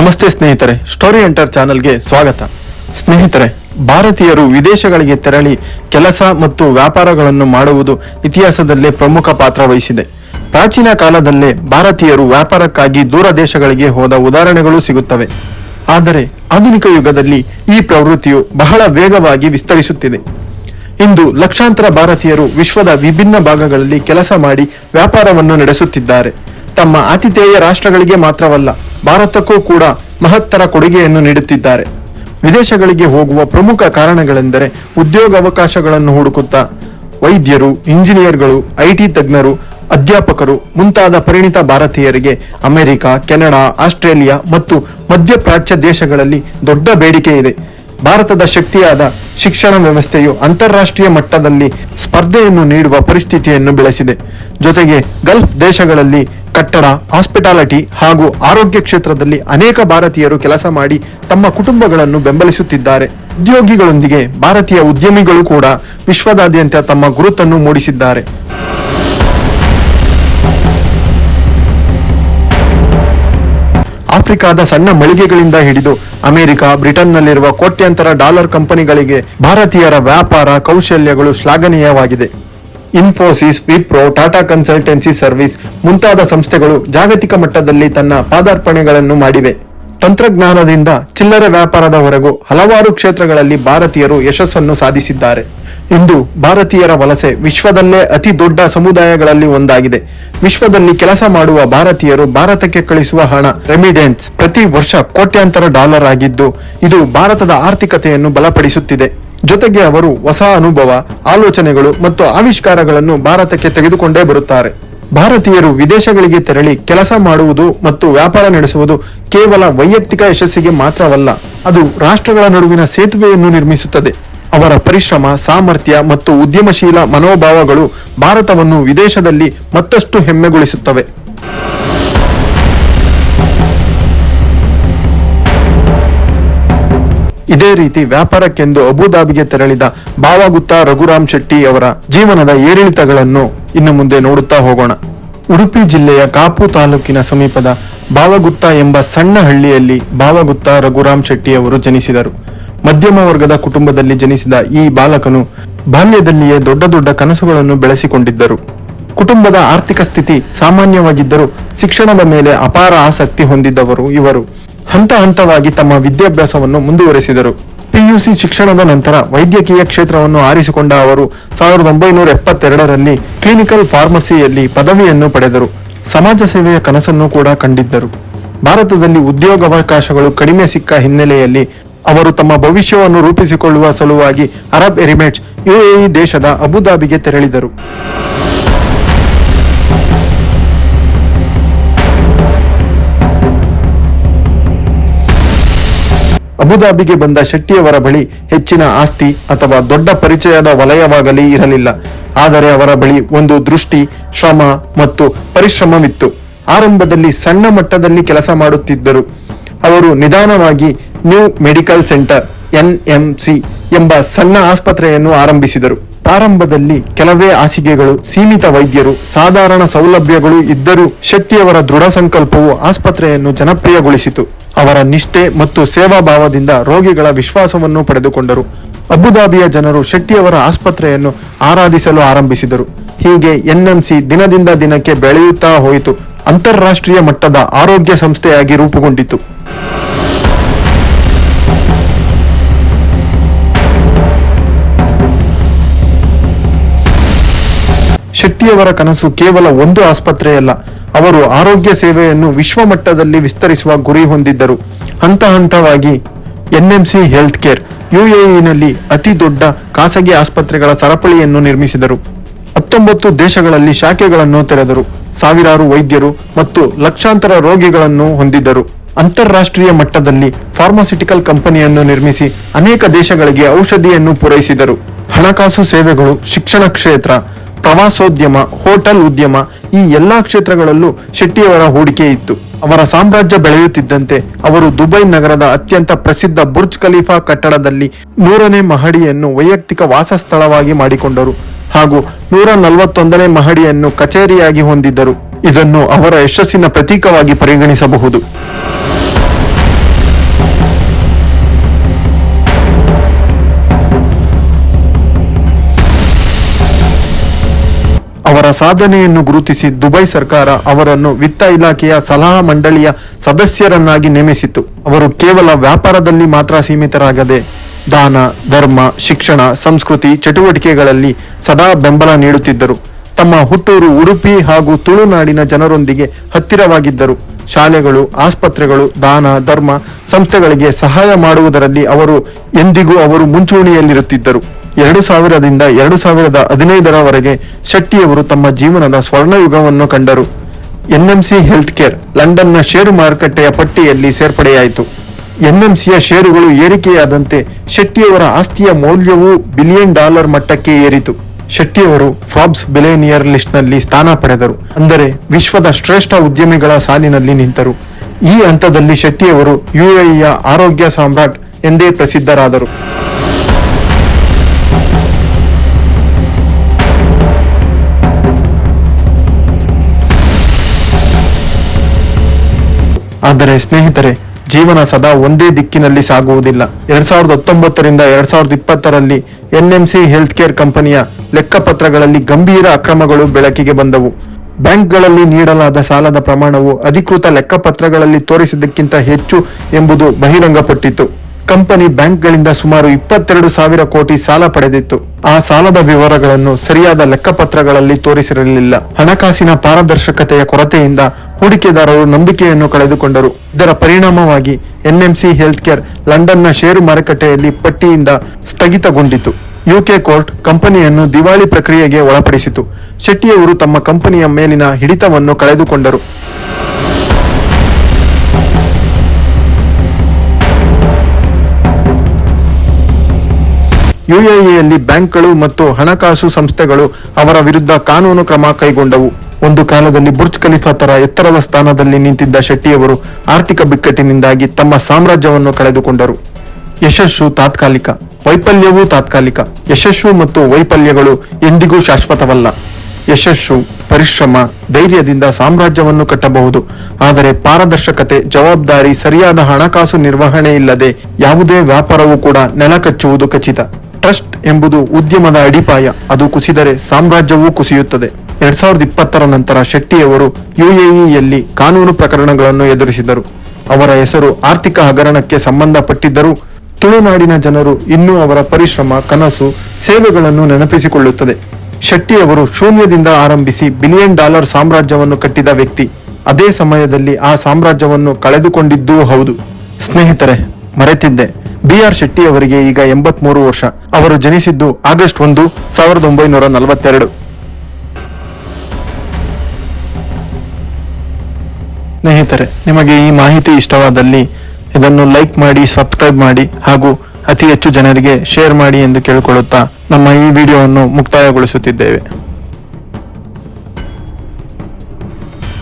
ನಮಸ್ತೆ ಸ್ನೇಹಿತರೆ, story enter ಚಾನೆಲ್ಗೆ ಸ್ವಾಗತ. ಸ್ನೇಹಿತರೆ, ಭಾರತೀಯರು ವಿದೇಶಗಳಿಗೆ ತೆರಳಿ ಕೆಲಸ ಮತ್ತು ವ್ಯಾಪಾರಗಳನ್ನು ಮಾಡುವುದು ಇತಿಹಾಸದಲ್ಲೇ ಪ್ರಮುಖ ಪಾತ್ರ ವಹಿಸಿದೆ. ಪ್ರಾಚೀನ ಕಾಲದಲ್ಲೇ ಭಾರತೀಯರು ವ್ಯಾಪಾರಕ್ಕಾಗಿ ದೂರ ದೇಶಗಳಿಗೆ ಹೋದ ಉದಾಹರಣೆಗಳು ಸಿಗುತ್ತವೆ. ಆದರೆ ಆಧುನಿಕ ಯುಗದಲ್ಲಿ ಈ ಪ್ರವೃತ್ತಿಯು ಬಹಳ ವೇಗವಾಗಿ ವಿಸ್ತರಿಸುತ್ತಿದೆ. ಇಂದು ಲಕ್ಷಾಂತರ ಭಾರತೀಯರು ವಿಶ್ವದ ವಿಭಿನ್ನ ಭಾಗಗಳಲ್ಲಿ ಕೆಲಸ ಮಾಡಿ ವ್ಯಾಪಾರವನ್ನು ನಡೆಸುತ್ತಿದ್ದಾರೆ. ತಮ್ಮ ಆತಿಥೇಯ ರಾಷ್ಟ್ರಗಳಿಗೆ ಮಾತ್ರವಲ್ಲ, ಭಾರತಕ್ಕೂ ಕೂಡ ಮಹತ್ತರ ಕೊಡುಗೆಯನ್ನು ನೀಡುತ್ತಿದ್ದಾರೆ. ವಿದೇಶಗಳಿಗೆ ಹೋಗುವ ಪ್ರಮುಖ ಕಾರಣಗಳೆಂದರೆ ಉದ್ಯೋಗಾವಕಾಶಗಳನ್ನು ಹುಡುಕುತ್ತಾ ವೈದ್ಯರು, ಇಂಜಿನಿಯರ್ಗಳು, ಐಟಿ ತಜ್ಞರು, ಅಧ್ಯಾಪಕರು, ಮುಂತಾದ ಪರಿಣಿತ ಭಾರತೀಯರಿಗೆ ಅಮೆರಿಕ, ಕೆನಡಾ, ಆಸ್ಟ್ರೇಲಿಯಾ ಮತ್ತು ಮಧ್ಯಪ್ರಾಚ್ಯ ದೇಶಗಳಲ್ಲಿ ದೊಡ್ಡ ಬೇಡಿಕೆ ಇದೆ. ಭಾರತದ ಶಕ್ತಿಯಾದ ಶಿಕ್ಷಣ ವ್ಯವಸ್ಥೆಯು ಅಂತಾರಾಷ್ಟ್ರೀಯ ಮಟ್ಟದಲ್ಲಿ ಸ್ಪರ್ಧೆಯನ್ನು ನೀಡುವ ಪರಿಸ್ಥಿತಿಯನ್ನು ಬೆಳೆಸಿದೆ. ಜೊತೆಗೆ ಗಲ್ಫ್ ದೇಶಗಳಲ್ಲಿ ಕಟ್ಟಡ ಹಾಸ್ಪಿಟಾಲಿಟಿ ಹಾಗೂ ಆರೋಗ್ಯ ಕ್ಷೇತ್ರದಲ್ಲಿ ಅನೇಕ ಭಾರತೀಯರು ಕೆಲಸ ಮಾಡಿ ತಮ್ಮ ಕುಟುಂಬಗಳನ್ನು ಬೆಂಬಲಿಸುತ್ತಿದ್ದಾರೆ. ಉದ್ಯೋಗಿಗಳೊಂದಿಗೆ ಭಾರತೀಯ ಉದ್ಯಮಿಗಳು ಕೂಡ ವಿಶ್ವದಾದ್ಯಂತ ತಮ್ಮ ಗುರುತನ್ನು ಮೂಡಿಸಿದ್ದಾರೆ. ಆಫ್ರಿಕಾದ ಸಣ್ಣ ಮಳಿಗೆಗಳಿಂದ ಹಿಡಿದು ಅಮೆರಿಕ, ಬ್ರಿಟನ್ನಲ್ಲಿರುವ ಕೋಟ್ಯಂತರ ಡಾಲರ್ ಕಂಪನಿಗಳಿಗೆ ಭಾರತೀಯರ ವ್ಯಾಪಾರ ಕೌಶಲ್ಯಗಳು ಶ್ಲಾಘನೀಯವಾಗಿದೆ. ಇನ್ಫೋಸಿಸ್ ವಿಪ್ರೋ ಟಾಟಾ ಕನ್ಸಲ್ಟೆನ್ಸಿ ಸರ್ವಿಸ್ ಮುಂತಾದ ಸಂಸ್ಥೆಗಳು ಜಾಗತಿಕ ಮಟ್ಟದಲ್ಲಿ ತನ್ನ ಪಾದಾರ್ಪಣೆಗಳನ್ನು ಮಾಡಿವೆ. ತಂತ್ರಜ್ಞಾನದಿಂದ ಚಿಲ್ಲರೆ ವ್ಯಾಪಾರದವರೆಗೂ ಹಲವಾರು ಕ್ಷೇತ್ರಗಳಲ್ಲಿ ಭಾರತೀಯರು ಯಶಸ್ಸನ್ನು ಸಾಧಿಸಿದ್ದಾರೆ. ಇಂದು ಭಾರತೀಯರ ವಲಸೆ ವಿಶ್ವದಲ್ಲೇ ಅತಿ ದೊಡ್ಡ ಸಮುದಾಯಗಳಲ್ಲಿ ಒಂದಾಗಿದೆ. ವಿಶ್ವದಲ್ಲಿ ಕೆಲಸ ಮಾಡುವ ಭಾರತೀಯರು ಭಾರತಕ್ಕೆ ಕಳಿಸುವ ಹಣ ರೆಮಿಡೆನ್ಸ್ ಪ್ರತಿ ವರ್ಷ ಕೋಟ್ಯಾಂತರ ಡಾಲರ್ ಆಗಿದ್ದು, ಇದು ಭಾರತದ ಆರ್ಥಿಕತೆಯನ್ನು ಬಲಪಡಿಸುತ್ತಿದೆ. ಜೊತೆಗೆ ಅವರು ಹೊಸ ಅನುಭವ, ಆಲೋಚನೆಗಳು ಮತ್ತು ಆವಿಷ್ಕಾರಗಳನ್ನು ಭಾರತಕ್ಕೆ ತೆಗೆದುಕೊಂಡೇ ಬರುತ್ತಾರೆ. ಭಾರತೀಯರು ವಿದೇಶಗಳಿಗೆ ತೆರಳಿ ಕೆಲಸ ಮಾಡುವುದು ಮತ್ತು ವ್ಯಾಪಾರ ನಡೆಸುವುದು ಕೇವಲ ವೈಯಕ್ತಿಕ ಯಶಸ್ಸಿಗೆ ಮಾತ್ರವಲ್ಲ, ಅದು ರಾಷ್ಟ್ರಗಳ ನಡುವಿನ ಸೇತುವೆಯನ್ನು ನಿರ್ಮಿಸುತ್ತದೆ. ಅವರ ಪರಿಶ್ರಮ, ಸಾಮರ್ಥ್ಯ ಮತ್ತು ಉದ್ಯಮಶೀಲ ಮನೋಭಾವಗಳು ಭಾರತವನ್ನು ವಿದೇಶದಲ್ಲಿ ಮತ್ತಷ್ಟು ಹೆಮ್ಮೆಗೊಳಿಸುತ್ತವೆ. ಇದೇ ರೀತಿ ವ್ಯಾಪಾರಕ್ಕೆಂದು ಅಬುದಾಬಿಗೆ ತೆರಳಿದ ಬಾವಗುತ್ತ ರಘುರಾಮ್ ಶೆಟ್ಟಿ ಅವರ ಜೀವನದ ಏರಿಳಿತಗಳನ್ನು ಇನ್ನು ಮುಂದೆ ನೋಡುತ್ತಾ ಹೋಗೋಣ. ಉಡುಪಿ ಜಿಲ್ಲೆಯ ಕಾಪು ತಾಲೂಕಿನ ಸಮೀಪದ ಬಾವಗುತ್ತ ಎಂಬ ಸಣ್ಣ ಹಳ್ಳಿಯಲ್ಲಿ ಬಾವಗುತ್ತ ರಘುರಾಮ್ ಶೆಟ್ಟಿ ಅವರು ಜನಿಸಿದರು. ಮಧ್ಯಮ ವರ್ಗದ ಕುಟುಂಬದಲ್ಲಿ ಜನಿಸಿದ ಈ ಬಾಲಕನು ಬಾಲ್ಯದಲ್ಲಿಯೇ ದೊಡ್ಡ ದೊಡ್ಡ ಕನಸುಗಳನ್ನು ಬೆಳೆಸಿಕೊಂಡಿದ್ದರು. ಕುಟುಂಬದ ಆರ್ಥಿಕ ಸ್ಥಿತಿ ಸಾಮಾನ್ಯವಾಗಿದ್ದರೂ ಶಿಕ್ಷಣದ ಮೇಲೆ ಅಪಾರ ಆಸಕ್ತಿ ಹೊಂದಿದ್ದವರು ಇವರು. ಹಂತ ಹಂತವಾಗಿ ತಮ್ಮ ವಿದ್ಯಾಭ್ಯಾಸವನ್ನು ಮುಂದುವರೆಸಿದರು. ಪಿಯುಸಿ ಶಿಕ್ಷಣದ ನಂತರ ವೈದ್ಯಕೀಯ ಕ್ಷೇತ್ರವನ್ನು ಆರಿಸಿಕೊಂಡ ಅವರು ಸಾವಿರದ ಒಂಬೈನೂರ ಎಪ್ಪತ್ತೆರಡರಲ್ಲಿ ಕ್ಲಿನಿಕಲ್ ಫಾರ್ಮಸಿಯಲ್ಲಿ ಪದವಿಯನ್ನು ಪಡೆದರು. ಸಮಾಜ ಸೇವೆಯ ಕನಸನ್ನು ಕೂಡ ಕಂಡಿದ್ದರು. ಭಾರತದಲ್ಲಿ ಉದ್ಯೋಗಾವಕಾಶಗಳು ಕಡಿಮೆ ಸಿಕ್ಕ ಹಿನ್ನೆಲೆಯಲ್ಲಿ ಅವರು ತಮ್ಮ ಭವಿಷ್ಯವನ್ನು ರೂಪಿಸಿಕೊಳ್ಳುವ ಸಲುವಾಗಿ ಅರಬ್ ಎರಿಮೇಟ್ಸ್ ಯುಎಇ ದೇಶದ ಅಬುದಾಬಿಗೆ ತೆರಳಿದರು. ಅಬುದಾಬಿಗೆ ಬಂದ ಶೆಟ್ಟಿಯವರ ಬಳಿ ಹೆಚ್ಚಿನ ಆಸ್ತಿ ಅಥವಾ ದೊಡ್ಡ ಪರಿಚಯದ ವಲಯವಾಗಲಿ ಇರಲಿಲ್ಲ. ಆದರೆ ಅವರ ಬಳಿ ಒಂದು ದೃಷ್ಟಿ, ಶ್ರಮ ಮತ್ತು ಪರಿಶ್ರಮವಿತ್ತು. ಆರಂಭದಲ್ಲಿ ಸಣ್ಣ ಮಟ್ಟದಲ್ಲಿ ಕೆಲಸ ಮಾಡುತ್ತಿದ್ದರು. ಅವರು ನಿಧಾನವಾಗಿ ನ್ಯೂ ಮೆಡಿಕಲ್ ಸೆಂಟರ್, ಎನ್ಎಂಸಿ ಎಂಬ ಸಣ್ಣ ಆಸ್ಪತ್ರೆಯನ್ನು ಆರಂಭಿಸಿದರು. ಪ್ರಾರಂಭದಲ್ಲಿ ಕೆಲವೇ ಹಾಸಿಗೆಗಳು, ಸೀಮಿತ ವೈದ್ಯರು, ಸಾಧಾರಣ ಸೌಲಭ್ಯಗಳು ಇದ್ದರೂ ಶೆಟ್ಟಿಯವರ ದೃಢ ಸಂಕಲ್ಪವು ಆಸ್ಪತ್ರೆಯನ್ನು ಜನಪ್ರಿಯಗೊಳಿಸಿತು. ಅವರ ನಿಷ್ಠೆ ಮತ್ತು ಸೇವಾ ಭಾವದಿಂದ ರೋಗಿಗಳ ವಿಶ್ವಾಸವನ್ನು ಪಡೆದುಕೊಂಡರು. ಅಬುದಾಬಿಯ ಜನರು ಶೆಟ್ಟಿಯವರ ಆಸ್ಪತ್ರೆಯನ್ನು ಆರಾಧಿಸಲು ಆರಂಭಿಸಿದರು. ಹೀಗೆ ಎನ್ಎಂಸಿ ದಿನದಿಂದ ದಿನಕ್ಕೆ ಬೆಳೆಯುತ್ತಾ ಹೋಯಿತು. ಅಂತಾರಾಷ್ಟ್ರೀಯ ಮಟ್ಟದ ಆರೋಗ್ಯ ಸಂಸ್ಥೆಯಾಗಿ ರೂಪುಗೊಂಡಿತು. ಶೆಟ್ಟಿಯವರ ಕನಸು ಕೇವಲ ಒಂದು ಆಸ್ಪತ್ರೆಯಲ್ಲ ಅವರು ಆರೋಗ್ಯ ಸೇವೆಯನ್ನು ವಿಶ್ವಮಟ್ಟದಲ್ಲಿ ವಿಸ್ತರಿಸುವ ಗುರಿ ಹೊಂದಿದ್ದರು. ಹಂತ ಹಂತವಾಗಿ ಎನ್ಎಂಸಿ ಹೆಲ್ತ್ ಕೇರ್ ಯುಎಇನಲ್ಲಿ ಅತಿ ದೊಡ್ಡ ಖಾಸಗಿ ಆಸ್ಪತ್ರೆಗಳ ಸರಪಳಿಯನ್ನು ನಿರ್ಮಿಸಿದರು. ಹತ್ತೊಂಬತ್ತು ದೇಶಗಳಲ್ಲಿ ಶಾಖೆಗಳನ್ನು ತೆರೆದರು. ಸಾವಿರಾರು ವೈದ್ಯರು ಮತ್ತು ಲಕ್ಷಾಂತರ ರೋಗಿಗಳನ್ನು ಹೊಂದಿದ್ದರು. ಅಂತಾರಾಷ್ಟ್ರೀಯ ಮಟ್ಟದಲ್ಲಿ ಫಾರ್ಮಾಸ್ಯುಟಿಕಲ್ ಕಂಪನಿಯನ್ನು ನಿರ್ಮಿಸಿ ಅನೇಕ ದೇಶಗಳಿಗೆ ಔಷಧಿಯನ್ನು ಪೂರೈಸಿದರು. ಹಣಕಾಸು ಸೇವೆಗಳು, ಶಿಕ್ಷಣ ಕ್ಷೇತ್ರ ಪ್ರವಾಸೋದ್ಯಮ, ಹೋಟೆಲ್ ಉದ್ಯಮ ಈ ಎಲ್ಲಾ ಕ್ಷೇತ್ರಗಳಲ್ಲೂ ಶೆಟ್ಟಿಯವರ ಹೂಡಿಕೆ ಇತ್ತು. ಅವರ ಸಾಮ್ರಾಜ್ಯ ಬೆಳೆಯುತ್ತಿದ್ದಂತೆ ಅವರು ದುಬೈ ನಗರದ ಅತ್ಯಂತ ಪ್ರಸಿದ್ಧ ಬುರ್ಜ್ ಖಲೀಫಾ ಕಟ್ಟಡದಲ್ಲಿ ನೂರನೇ ಮಹಡಿಯನ್ನು ವೈಯಕ್ತಿಕ ವಾಸಸ್ಥಳವಾಗಿ ಮಾಡಿಕೊಂಡರು ಹಾಗೂ ನೂರ ನಲವತ್ತೊಂದನೇ ಮಹಡಿಯನ್ನು ಕಚೇರಿಯಾಗಿ ಹೊಂದಿದ್ದರು. ಇದನ್ನು ಅವರ ಯಶಸ್ಸಿನ ಪ್ರತೀಕವಾಗಿ ಪರಿಗಣಿಸಬಹುದು. ಸಾಧನೆಯನ್ನು ಗುರುತಿಸಿ ದುಬೈ ಸರ್ಕಾರ ಅವರನ್ನು ವಿತ್ತ ಇಲಾಖೆಯ ಸಲಹಾ ಮಂಡಳಿಯ ಸದಸ್ಯರನ್ನಾಗಿ ನೇಮಿಸಿತು ಅವರು ಕೇವಲ ವ್ಯಾಪಾರದಲ್ಲಿ ಮಾತ್ರ ಸೀಮಿತರಾಗದೆ ದಾನ, ಧರ್ಮ, ಶಿಕ್ಷಣ, ಸಂಸ್ಕೃತಿ, ಚಟುವಟಿಕೆಗಳಲ್ಲಿ ಸದಾ ಬೆಂಬಲ ನೀಡುತ್ತಿದ್ದರು. ತಮ್ಮ ಹುಟ್ಟೂರು ಉಡುಪಿ ಹಾಗೂ ತುಳುನಾಡಿನ ಜನರೊಂದಿಗೆ ಹತ್ತಿರವಾಗಿದ್ದರು. ಶಾಲೆಗಳು, ಆಸ್ಪತ್ರೆಗಳು, ದಾನ, ಧರ್ಮ ಸಂಸ್ಥೆಗಳಿಗೆ ಸಹಾಯ ಮಾಡುವುದರಲ್ಲಿ ಅವರು ಎಂದಿಗೂ ಅವರು ಮುಂಚೂಣಿಯಲ್ಲಿರುತ್ತಿದ್ದರು. ಎರಡು ಸಾವಿರದಿಂದ ಎರಡು ಸಾವಿರದ ಹದಿನೈದರವರೆಗೆ ಶೆಟ್ಟಿಯವರು ತಮ್ಮ ಜೀವನದ ಸ್ವರ್ಣಯುಗವನ್ನು ಕಂಡರು. ಎನ್ಎಂಸಿ ಹೆಲ್ತ್ ಕೇರ್ ಲಂಡನ್ನ ಷೇರು ಮಾರುಕಟ್ಟೆಯ ಪಟ್ಟಿಯಲ್ಲಿ ಸೇರ್ಪಡೆಯಾಯಿತು. ಎನ್ಎಂಸಿಯ ಷೇರುಗಳು ಏರಿಕೆಯಾದಂತೆ ಶೆಟ್ಟಿಯವರ ಆಸ್ತಿಯ ಮೌಲ್ಯವು ಬಿಲಿಯನ್ ಡಾಲರ್ ಮಟ್ಟಕ್ಕೆ ಏರಿತು. ಶೆಟ್ಟಿಯವರು ಫಾಬ್ಸ್ ಬಿಲೇನಿಯರ್ ಲಿಸ್ಟ್ನಲ್ಲಿ ಸ್ಥಾನ ಪಡೆದರು. ಅಂದರೆ ವಿಶ್ವದ ಶ್ರೇಷ್ಠ ಉದ್ಯಮಿಗಳ ಸಾಲಿನಲ್ಲಿ ನಿಂತರು. ಈ ಹಂತದಲ್ಲಿ ಶೆಟ್ಟಿಯವರು ಯುಎಇಯ ಆರೋಗ್ಯ ಸಾಮ್ರಾಟ್ ಎಂದೇ ಪ್ರಸಿದ್ಧರಾದರು. ಆದರೆ ಸ್ನೇಹಿತರೆ, ಜೀವನ ಸದಾ ಒಂದೇ ದಿಕ್ಕಿನಲ್ಲಿ ಸಾಗುವುದಿಲ್ಲ. ಎರಡ್ ಸಾವಿರದ ಹತ್ತೊಂಬತ್ತರಿಂದ ಎರಡ್ ಸಾವಿರದ ಇಪ್ಪತ್ತರಲ್ಲಿ ಎನ್ಎಂಸಿ ಹೆಲ್ತ್ ಕೇರ್ ಕಂಪನಿಯ ಲೆಕ್ಕಪತ್ರಗಳಲ್ಲಿ ಗಂಭೀರ ಅಕ್ರಮಗಳು ಬೆಳಕಿಗೆ ಬಂದವು. ಬ್ಯಾಂಕ್ಗಳಲ್ಲಿ ನೀಡಲಾದ ಸಾಲದ ಪ್ರಮಾಣವು ಅಧಿಕೃತ ಲೆಕ್ಕಪತ್ರಗಳಲ್ಲಿ ತೋರಿಸಿದ್ದಕ್ಕಿಂತ ಹೆಚ್ಚು ಎಂಬುದು ಬಹಿರಂಗಪಟ್ಟಿತು ಕಂಪನಿ ಬ್ಯಾಂಕ್ಗಳಿಂದ ಸುಮಾರು ಇಪ್ಪತ್ತೆರಡು ಸಾವಿರ ಕೋಟಿ ಸಾಲ ಪಡೆದಿತ್ತು. ಆ ಸಾಲದ ವಿವರಗಳನ್ನು ಸರಿಯಾದ ಲೆಕ್ಕಪತ್ರಗಳಲ್ಲಿ ತೋರಿಸಿರಲಿಲ್ಲ. ಹಣಕಾಸಿನ ಪಾರದರ್ಶಕತೆಯ ಕೊರತೆಯಿಂದ ಹೂಡಿಕೆದಾರರು ನಂಬಿಕೆಯನ್ನು ಕಳೆದುಕೊಂಡರು. ಇದರ ಪರಿಣಾಮವಾಗಿ ಎನ್ಎಂಸಿ ಹೆಲ್ತ್ ಕೇರ್ ಲಂಡನ್ನ ಷೇರು ಮಾರುಕಟ್ಟೆಯಲ್ಲಿ ಪಟ್ಟಿಯಿಂದ ಸ್ಥಗಿತಗೊಂಡಿತು. ಯುಕೆ ಕೋರ್ಟ್ ಕಂಪನಿಯನ್ನು ದಿವಾಳಿ ಪ್ರಕ್ರಿಯೆಗೆ ಒಳಪಡಿಸಿತು. ಶೆಟ್ಟಿಯವರು ತಮ್ಮ ಕಂಪನಿಯ ಮೇಲಿನ ಹಿಡಿತವನ್ನು ಕಳೆದುಕೊಂಡರು. ಯುಎಇಯಲ್ಲಿ ಬ್ಯಾಂಕ್ಗಳು ಮತ್ತು ಹಣಕಾಸು ಸಂಸ್ಥೆಗಳು ಅವರ ವಿರುದ್ಧ ಕಾನೂನು ಕ್ರಮ ಕೈಗೊಂಡವು. ಒಂದು ಕಾಲದಲ್ಲಿ ಬುರ್ಜ್ ಖಲೀಫಾ ತರ ಎತ್ತರದ ಸ್ಥಾನದಲ್ಲಿ ನಿಂತಿದ್ದ ಶೆಟ್ಟಿಯವರು ಆರ್ಥಿಕ ಬಿಕ್ಕಟ್ಟಿನಿಂದಾಗಿ ತಮ್ಮ ಸಾಮ್ರಾಜ್ಯವನ್ನು ಕಳೆದುಕೊಂಡರು. ಯಶಸ್ಸು ತಾತ್ಕಾಲಿಕ, ವೈಫಲ್ಯವೂ ತಾತ್ಕಾಲಿಕ, ಯಶಸ್ಸು ಮತ್ತು ವೈಫಲ್ಯಗಳು ಎಂದಿಗೂ ಶಾಶ್ವತವಲ್ಲ. ಯಶಸ್ಸು, ಪರಿಶ್ರಮ, ಧೈರ್ಯದಿಂದ ಸಾಮ್ರಾಜ್ಯವನ್ನು ಕಟ್ಟಬಹುದು, ಆದರೆ ಪಾರದರ್ಶಕತೆ, ಜವಾಬ್ದಾರಿ, ಸರಿಯಾದ ಹಣಕಾಸು ನಿರ್ವಹಣೆ ಇಲ್ಲದೆ ಯಾವುದೇ ವ್ಯಾಪಾರವೂ ಕೂಡ ನೆಲಕಚ್ಚುವುದು ಖಚಿತ. ಟ್ರಸ್ಟ್ ಎಂಬುದು ಉದ್ಯಮದ ಅಡಿಪಾಯ. ಅದು ಕುಸಿದರೆ ಸಾಮ್ರಾಜ್ಯವೂ ಕುಸಿಯುತ್ತದೆ. ಎರಡ್ ಸಾವಿರದ ಇಪ್ಪತ್ತರ ನಂತರ ಶೆಟ್ಟಿಯವರು ಯುಎಇಯಲ್ಲಿ ಕಾನೂನು ಪ್ರಕರಣಗಳನ್ನು ಎದುರಿಸಿದರು. ಅವರ ಹೆಸರು ಆರ್ಥಿಕ ಹಗರಣಕ್ಕೆ ಸಂಬಂಧಪಟ್ಟಿದ್ದರೂ ತುಳುನಾಡಿನ ಜನರು ಇನ್ನೂ ಅವರ ಪರಿಶ್ರಮ, ಕನಸು, ಸೇವೆಗಳನ್ನು ನೆನಪಿಸಿಕೊಳ್ಳುತ್ತದೆ. ಶೆಟ್ಟಿಯವರು ಶೂನ್ಯದಿಂದ ಆರಂಭಿಸಿ ಬಿಲಿಯನ್ ಡಾಲರ್ ಸಾಮ್ರಾಜ್ಯವನ್ನು ಕಟ್ಟಿದ ವ್ಯಕ್ತಿ. ಅದೇ ಸಮಯದಲ್ಲಿ ಆ ಸಾಮ್ರಾಜ್ಯವನ್ನು ಕಳೆದುಕೊಂಡಿದ್ದೂ ಹೌದು. ಸ್ನೇಹಿತರೆ ಮರೆತಿದ್ದೆ. ಬಿ ಆರ್ ಶೆಟ್ಟಿ ಅವರಿಗೆ ಈಗ ಎಂಬತ್ಮೂರು ವರ್ಷ. ಅವರು ಜನಿಸಿದ್ದು ಆಗಸ್ಟ್ ಒಂದು, ಸಾವಿರದ ಒಂಬೈನೂರ ನಲವತ್ತೆರಡು. ಸ್ನೇಹಿತರೆ, ನಿಮಗೆ ಈ ಮಾಹಿತಿ ಇಷ್ಟವಾದಲ್ಲಿ ಇದನ್ನು ಲೈಕ್ ಮಾಡಿ, ಸಬ್ಸ್ಕ್ರೈಬ್ ಮಾಡಿ ಹಾಗೂ ಅತಿ ಹೆಚ್ಚು ಜನರಿಗೆ ಶೇರ್ ಮಾಡಿ ಎಂದು ಕೇಳಿಕೊಳ್ಳುತ್ತಾ ನಮ್ಮ ಈ ವಿಡಿಯೋವನ್ನು ಮುಕ್ತಾಯಗೊಳಿಸುತ್ತಿದ್ದೇವೆ.